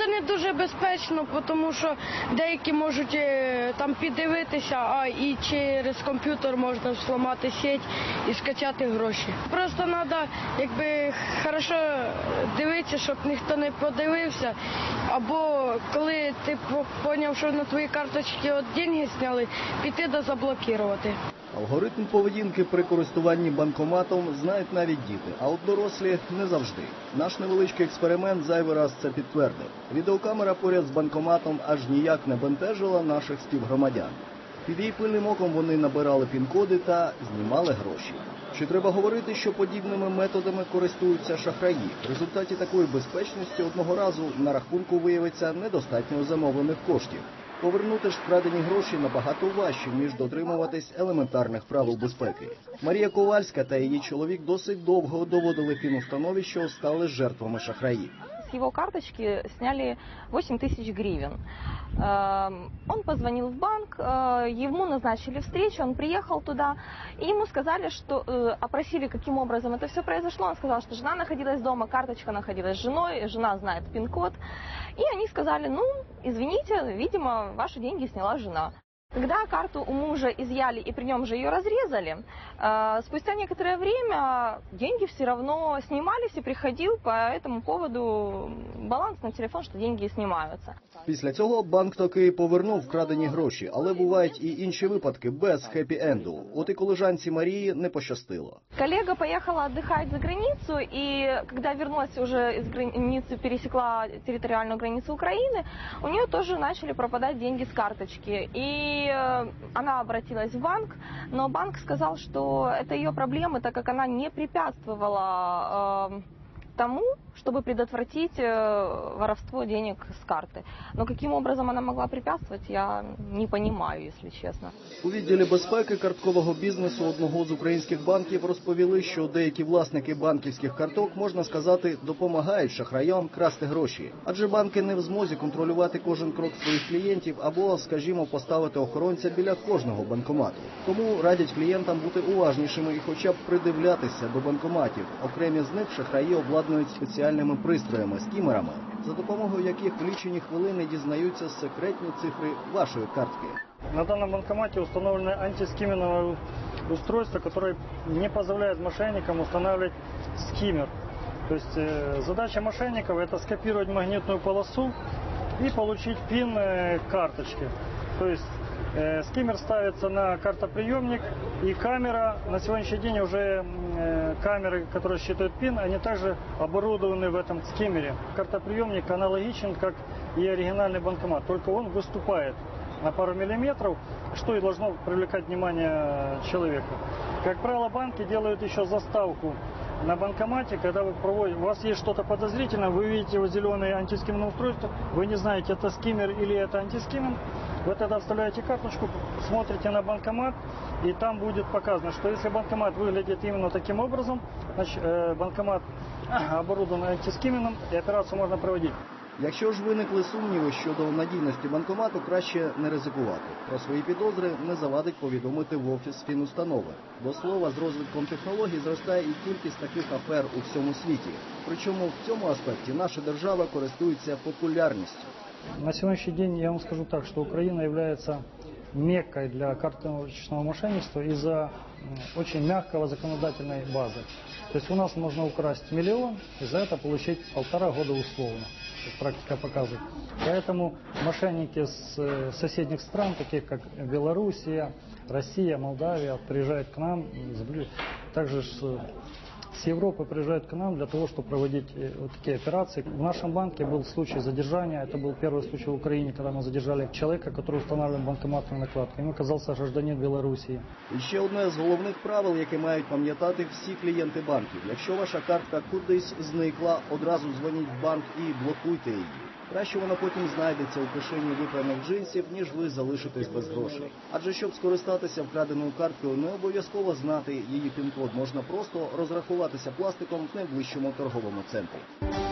це не дуже безпечно, тому що деякі можуть е, там піддивитися, а і через комп'ютер можна зламати сеть і скачати гроші. Просто треба якби хорошо дивитися, щоб ніхто не подивився. Або коли ти зрозумів, що на твої карточки от деньги зняли, піти да заблокувати. Алгоритм поведінки при користуванні банкоматом знають навіть діти, а от дорослі не завжди. Наш невеличкий експеримент зайвий раз це підтвердив. Відеокамера поряд з банкоматом аж ніяк не бентежила наших співгромадян. Під її пильним оком вони набирали пін-коди та знімали гроші. Чи треба говорити, що подібними методами користуються шахраї? В результаті такої безпечності одного разу на рахунку виявиться недостатньо замовлених коштів. Повернути ж вкрадені гроші набагато важче, ніж дотримуватись елементарних правил безпеки. Марія Ковальська та її чоловік досить довго доводили фінустанові, що стали жертвами шахраїв. С его карточки сняли 8 тысяч гривен. Эм, Он позвонил в банк, э, ему назначили встречу, он приехал туда, и ему сказали, что э, опросили, каким образом это все произошло. Он сказал, что жена находилась дома, карточка находилась с женой, жена знает пин-код. И они сказали, ну, извините, видимо, ваши деньги сняла жена. Когда карту у мужа изъяли и при нем же ее разрезали, э, спустя некоторое время деньги все равно снимались и приходил по этому поводу баланс на телефон, что деньги снимаются. Після цього банк таки повернув вкрадені гроші, але бувають і інші випадки без хеппі-енду. От і колежанці Марії не пощастило. Коллега поехала отдыхать за границу, и когда вернулась уже из границы, пересекла территориальную границу Украины, у нее тоже начали пропадать деньги с карточки. И э, она обратилась в банк, но банк сказал, что это ее проблемы, так как она не препятствовала э, тому, чтобы предотвратить э, воровство денег с карты. Но каким образом она могла препятствовать, я не понимаю, если честно. У відділі безпеки карткового бізнесу одного з українських банків розповіли, що деякі власники банківських карток, можна сказати, допомагають шахраям красти гроші, адже банки не в змозі контролювати кожен крок своїх клієнтів або, скажімо, поставити охоронця біля кожного банкомату. Тому радять клієнтам бути уважнішими і, хоча б придивлятися до банкоматів. Окремі з них шахраї обладнують спеціальними пристроями скімерами, за допомогою яких в лічені хвилини дізнаються секретні цифри вашої картки. На данном банкомате установлено антискиммерное устройство, которое не позволяет мошенникам устанавливать скиммер. То есть э, задача мошенников это скопировать магнитную полосу и получить пин э, карточки. То есть э, скиммер ставится на картоприемник и камера, на сегодняшний день уже э, камеры, которые считают пин, они также оборудованы в этом скиммере. Картоприемник аналогичен, как и оригинальный банкомат, только он выступает на пару миллиметров, что и должно привлекать внимание человека. Как правило, банки делают еще заставку на банкомате, когда вы проводите, у вас есть что-то подозрительное, вы видите вот зеленое антискиммерное устройство, вы не знаете, это скиммер или это антискиммер, вы тогда вставляете карточку, смотрите на банкомат, и там будет показано, что если банкомат выглядит именно таким образом, значит, э, банкомат оборудован антискиммером, и операцию можно проводить. Якщо ж виникли сумніви щодо надійності банкомату, краще не ризикувати. Про свої підозри не завадить повідомити в офіс фінустанови. До слова, з розвитком технологій зростає і кількість таких афер у всьому світі. Причому в цьому аспекті наша держава користується популярністю. На сегодняшний день я вам скажу так, что Украина является меккой для карточного мошенничества из-за очень мягкого законодательной базы. То есть у нас можно украсть миллион и за это получить полтора года условно, практика показывает. Поэтому мошенники с э, соседних стран, таких как Белоруссия, Россия, Молдавия, приезжают к нам, также с с Европы приезжают к нам для того, чтобы проводить э, вот такие операции. В нашем банке был случай задержания. Это был первый случай в Украине, когда мы задержали человека, который устанавливал банкоматную накладку. Ему оказался гражданин Белоруссии. І ще одне з головних правил, яке мають пам'ятати всі клієнти банків. Якщо ваша картка кудись зникла, одразу дзвоніть в банк і блокуйте її. Краще вона потім знайдеться у кишені випраних джинсів, ніж ви залишитесь без грошей. Адже щоб скористатися вкраденою карткою, не обов'язково знати її пін-код. Можна просто розрахуватися пластиком в найближчому торговому центрі.